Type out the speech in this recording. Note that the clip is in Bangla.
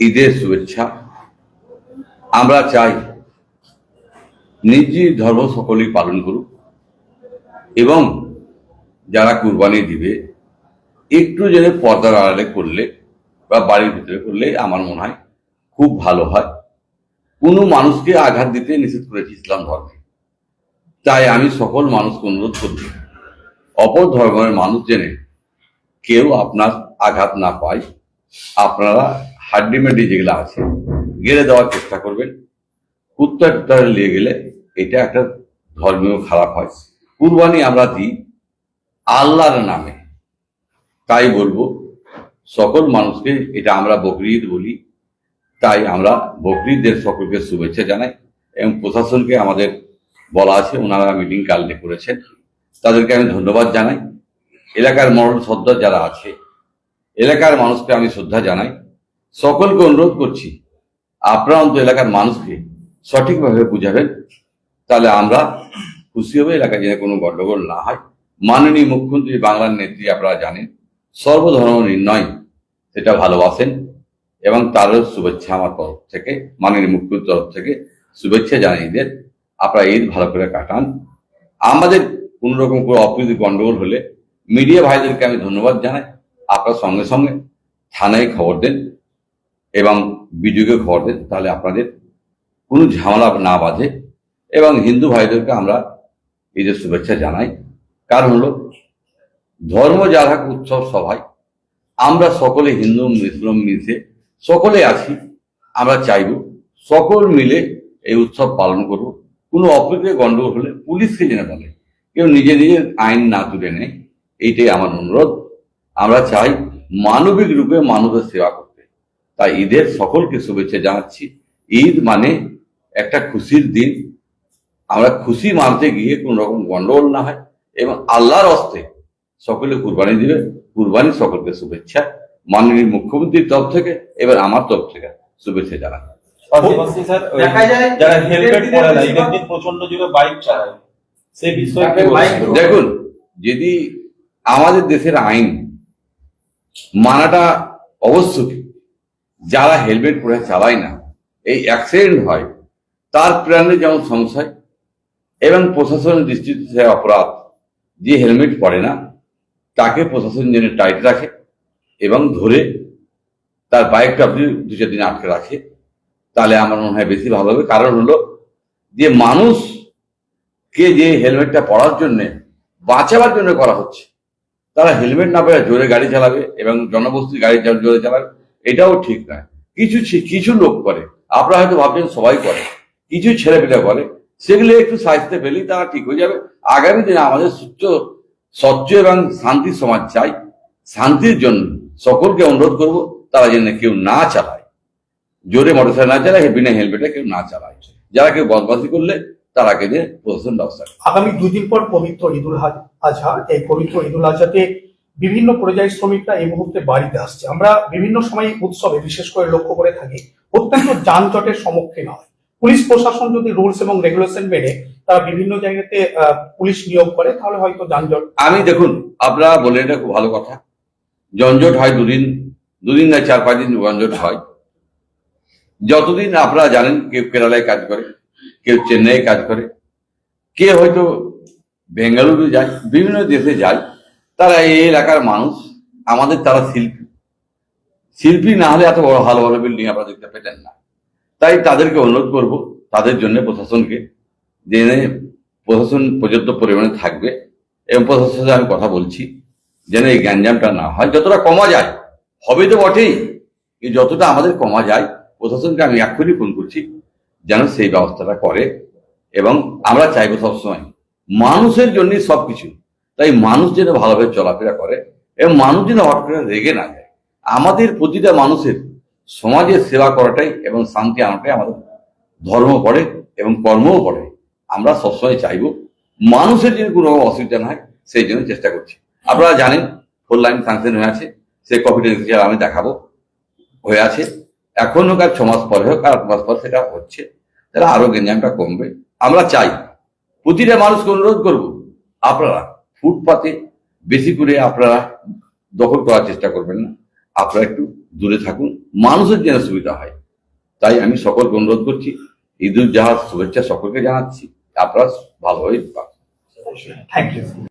ঈদের শুভেচ্ছা। আমরা চাই নিজ ধর্ম সকলেই পালন করুক এবং যারা কুরবানি দিবে, একটু যেন পর্দার আড়ালে করলে বা বাড়ির ভিতরে করলে আমার মনে হয় খুব ভালো হয়। কোনো মানুষকে আঘাত দিতে নিষেধ করেছে ইসলাম ধর্মে। তাই আমি সকল মানুষকে অনুরোধ করব, অপর ধর্মের মানুষ জেনে কেউ আপনার আঘাত না পায়, আপনারা হাড্ডিমেডি যেগুলো আছে, গেড়ে দেওয়ার চেষ্টা করবেন। কুত্তা টুত্তারে নিয়ে গেলে এটা একটা ধর্মীয় খারাপ হয়। কুরবানি আমরা দিই আল্লাহর নামে। তাই বলব, সকল মানুষকে এটা আমরা বকরিদ বলি, তাই আমরা বকরিদের সকলকে শুভেচ্ছা জানাই এবং প্রশাসনকে আমাদের বলা আছে, ওনারা মিটিং কালকে করেছেন। তাদেরকে আমি ধন্যবাদ জানাই। এলাকার মরণ সর্দার যারা আছে, এলাকার মানুষকে আমি শ্রদ্ধা জানাই। সকলকে অনুরোধ করছি, আপনারা অন্তত এলাকার মানুষকে সঠিকভাবে বুঝাবেন, তাহলে আমরা খুশি হবে এলাকায় যেন কোনো গন্ডগোল না হয়। মাননীয় মুখ্যমন্ত্রী বাংলার নেত্রী আপনারা জানেন, সর্বধর্ম নির্ণয় সেটা ভালোবাসেন এবং তারও শুভেচ্ছা আমার তরফ থেকে, মাননীয় মুখ্যমন্ত্রীর তরফ থেকে শুভেচ্ছা জানিয়ে ঈদের আপনারা ঈদ ভালো করে কাটান। আমাদের কোন রকম কোনো অপ্রীতি গন্ডগোল হলে মিডিয়া ভাইদেরকে আমি ধন্যবাদ জানাই। আপনার সঙ্গে সঙ্গে থানায় খবর দেন এবং বিডিওকে খবর দেন তাহলে আপনাদের কোনো ঝামেলা না বাঁধে। এবং হিন্দু ভাইদেরকে আমরা ঈদের শুভেচ্ছা জানাই। কারণ হলো, ধর্ম যারা উৎসব সভায় আমরা সকলে হিন্দু, মুসলিম মিশে সকলে আছি, আমরা চাইব সকল মিলে এই উৎসব পালন করব। কোনো অপ্রীতি গণ্ডগোল হলে পুলিশকে জেনে বলে কেউ নিজে নিজে আইন না তুলে নেয়, এইটাই আমার অনুরোধ। আমরা চাই মানবিক রূপে মানুষের সেবা করতে। তাই ঈদের সকলকে শুভেচ্ছা জানাচ্ছি। ঈদ মানে একটা খুশির দিন। আমরা খুশি মানতে গিয়ে কোন রকম গন্ডগোল না হয় এবং আল্লাহর অস্তে সকলে কুরবানি দিবে। কুরবানি সকলকে শুভেচ্ছা। মাননীয় মুখ্যমন্ত্রীর তরফ থেকে এবার আমার তরফ থেকে শুভেচ্ছা জানাই। পাশাপাশি স্যার ওই দেখা যায় যারা হেলমেট ঈদের পরে না দিনে ঈদের দিন প্রচণ্ড জোরে বাইক চালায়। সেই বিষয়ে কি তাকে বাইক বলছেন? দেখুন যদি আমাদের দেশের আইন মানাটা অবশ্যই যারা হেলমেট পরে চালায় না, এই অ্যাক্সিডেন্ট হয়, তার প্রাণে যেমন সংশয়, এবং প্রশাসনের দৃষ্টিতে সে অপরাধ, যে হেলমেট পরে না, তাকে প্রশাসন যেন টাইট রাখে, এবং ধরে তার বাইকটা আপনি দু চার দিন আটকে রাখে, তাহলে আমার মনে হয় বেশি ভালো হবে। কারণ হলো, যে মানুষ কে যে হেলমেটটা পরার জন্য, বাঁচাবার জন্য করা হচ্ছে, তারা হেলমেট না পরে জোরে গাড়ি চালাবে, এবং জনবস্তি গাড়ি জোরে চালাবে এটাও ঠিক নয়। কিছু কিছু লোক করে, আপনারা হয়তো ভাবছেন সবাই করে, কিছু ছেলেপেলে করে, সেগুলো একটু সাহিত্যে পেলেই তারা ঠিক হয়ে যাবে। আগামী দিনে আমাদের সুচ্চ স্বচ্ছ এবং শান্তির সমাজ চাই। শান্তির জন্য সকলকে অনুরোধ করব, তারা যেন কেউ না চালায়। জোরে মোটরসাইকেল না চালায় বিনা হেলমেটে কেউ না চালায়। যারা কেউ বদমাশি করলে তারাকে দিয়ে প্রশাসন ব্যবস্থা আগামী দুদিন পর পবিত্র ঈদুল আজহা, এই পবিত্র ঈদুল আজহাতে বিভিন্ন পর্যায়ের শ্রমিকরা এই মুহূর্তে বাড়িতে আসছে। আমরা বিভিন্ন সময় উৎসবে, বিশেষ করে লক্ষ্য করে থাকি, অত্যন্ত যানজটের সম্মুখীন হয়। পুলিশ প্রশাসন যদি রুলস এবং রেগুলেশন মেনে তারা বিভিন্ন জায়গাতে পুলিশ নিয়োগ করে, তাহলে হয়তো যানজট আমি দেখুন, আপনারা বলে এটা খুব ভালো কথা। জঞ্জট হয় দুদিন দুদিন না চার, পাঁচ দিন জঞ্জট হয়। যতদিন আপনারা জানেন কেউ কেরালায় কাজ করে, কেউ চেন্নাইয়ে কাজ করে, কে হয়তো বেঙ্গালুরু যায়, বিভিন্ন দেশে যায় তারা এই এলাকার মানুষ, আমাদের তারা শিল্পী। শিল্পী না হলে এত বড় ভালো ভালো বিল্ডিং আপনারা দেখতে পেতেন না। তাই তাদেরকে অনুরোধ করব, তাদের জন্য প্রশাসনকে যে প্রশাসন পর্যাপ্ত পরিমাণে থাকবে এবং প্রশাসনের সাথে আমি কথা বলছি, যেন এই গ্যাঞ্জামটা না হয়। যতটা কমা যায়, হবে তো বটেই যতটা আমাদের কমা যায়, প্রশাসনকে আমি এক্ষুনি ফোন করছি, যেন সেই ব্যবস্থাটা করে এবং আমরা চাইব সবসময়, মানুষের জন্যই সবকিছু। তাই মানুষ যেন ভালোভাবে চলাফেরা করে এবং মানুষ যেন হট করে রেগে না যায়। আমাদের প্রতিটা মানুষের সমাজের সেবা করাটাই এবং শান্তি আনাটাই আমাদের ধর্ম পড়ে এবং কর্মও পড়ে আমরা সবসময় চাইব মানুষের যেন কোনো অসুবিধা না হয়, সেই জন্য চেষ্টা করছি। আপনারা জানেন ফোর লাইন স্যাংশন হয়ে আছে। সেই কপিটা আমি দেখাবো। হয়ে আছে। এখন হোক আর ছমাস পরে হোক, আর মাস পর সেটা হচ্ছে। তাহলে আরও গেঞ্জামটা কমবে। আমরা চাই। প্রতিটা মানুষকে অনুরোধ করব, আপনারা ফুটপাতে বেশি করে আপনারা দখল করার চেষ্টা করবেন না। আপনারা একটু দূরে থাকুন। মানুষের যেন সুবিধা হয়। তাই আমি সকলকে অনুরোধ করছি, ঈদুল জাহাজ শুভেচ্ছা সকলকে জানাচ্ছি। আপনারা ভালোভাবে থ্যাংক ইউ